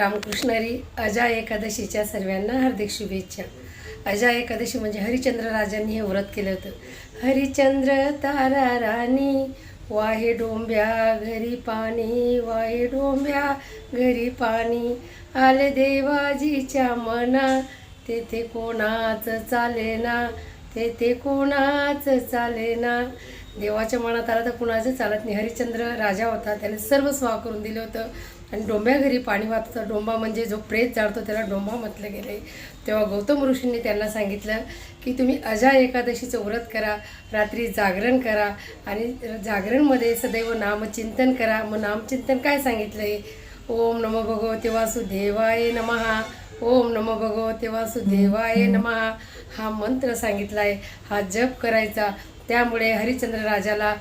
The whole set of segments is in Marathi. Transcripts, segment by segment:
रामकृष्णरी अजा एकादशीच्या सर्वांना हार्दिक शुभेच्छा. अजा एकादशी म्हणजे हरिचंद्र राजांनी हे व्रत केलं होतं. हरिचंद्र तारा राणी वाहे डोंब्या घरी पाणी वाहे डोंब्या घरी पाणी. आले देवाजीच्या मना तेथे कोणाच चालेना तेथे कोणाच चालेना. देवाच्या मनात आलं तर कुणाचं चालत नाही. हरिचंद्र राजा होता त्याने सर्व स्वाह करून दिलं होतं. आणि डोंब्या घरी पाणी वाचतं डोंबा म्हणजे जो प्रेत जाळतो त्याला डोंबा म्हटलं गेलं तेव्हा गौतम ऋषींनी त्यांना सांगितलं की तुम्ही अजा एकादशीचं व्रत करा रात्री जागरण करा आणि जागरणमध्ये सदैव नामचिंतन करा. मग नामचिंतन काय सांगितलं आहे ओम नमो भगवते वासुदेवाय नमहा ओम नमो भगवते वासुदेवाय नमहा हा मंत्र सांगितला आहे हा जप करायचा. त्यामुळे हरिचंद्र राजाला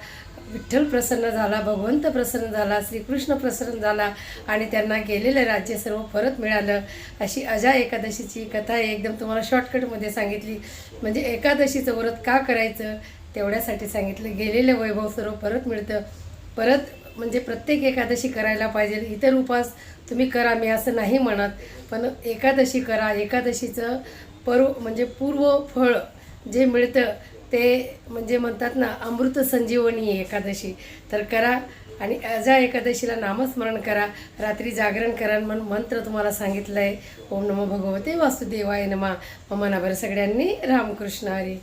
विठ्ठल प्रसन्न झाला भगवंत प्रसन्न झाला श्रीकृष्ण प्रसन्न झाला आणि त्यांना गेलेलं राज्य सर्व परत मिळालं. अशी अजा एकादशीची कथा आहे. एकदम तुम्हाला शॉर्टकटमध्ये सांगितली. म्हणजे एकादशीचं व्रत का करायचं? तेवढ्यासाठी सांगितलं. गेलेलं वैभव सर्व परत मिळतं. परत म्हणजे प्रत्येक एकादशी करायला पाहिजे. इतर उपास तुम्ही करा मी असं नाही म्हणत. पण एकादशी करा. एकादशीचं पर्व म्हणजे पूर्व फळ जे मिळतं ते म्हणजे म्हणतात ना अमृत संजीवनी आहे एकादशी. तर करा आणि अजा एकादशीला नामस्मरण करा रात्री जागरण करा म्हणून मंत्र तुम्हाला सांगितलं आहे ओम नमो भगवते वासुदेवाय नमा. मग मनाभर सगळ्यांनी रामकृष्ण हरी.